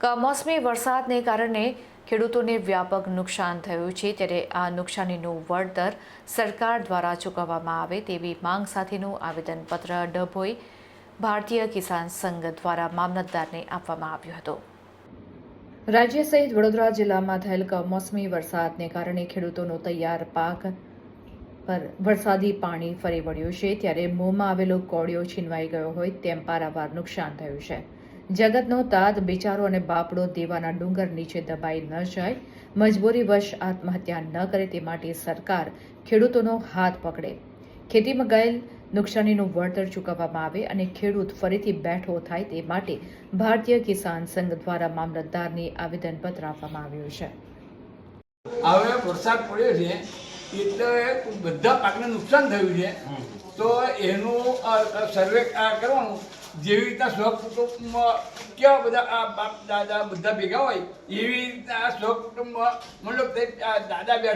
કમોસમી વરસાદને કારણે ખેડૂતોને વ્યાપક નુકસાન થયું છે, ત્યારે આ નુકસાનીનું વળતર સરકાર દ્વારા ચૂકવવામાં આવે તેવી માંગ સાથેનું આવેદનપત્ર ડભોઈ ભારતીય કિસાન સંઘ દ્વારા મામલતદારને આપવામાં આવ્યું હતું. રાજ્ય સહિત વડોદરા જિલ્લામાં થયેલ કમોસમી વરસાદને કારણે ખેડૂતોનો તૈયાર પાક પર વરસાદી પાણી ફરી વળ્યું છે, ત્યારે મોંમાં આવેલો કોળિયો છીનવાઈ ગયો હોય તેમ પારાવાર નુકસાન થયું છે. જગતનો તાત બિચારો અને બાપડો દેવાના ડુંગર નીચે દબાઈ ન જાય. મજબૂરીવશ આત્મહત્યા ન કરે તે માટે સરકાર ખેડૂતોનો હાથ પકડે. ખેતીમાં ગયેલ નુકસાનીનું વળતર ચૂકવવામાં આવે અને ખેડૂત ફરીથી બેઠો થાય તે માટે ભારતીય કિસાન સંઘ દ્વારા મામલતદારની આવેદનપત્ર આપવામાં આવ્યું છે. હવે વરસાદ પડ્યો છે એટલે બધા પાકને નુકસાન થયું છે. તો એનું સર્વે કરવાનું. જેવી રીતના સહકુટુંબમાં કેવા બધા આ બાપ દાદા બધા ભેગા હોય, એવી રીતના આ કુટુંબમાં મતલબ દાદા બેઠા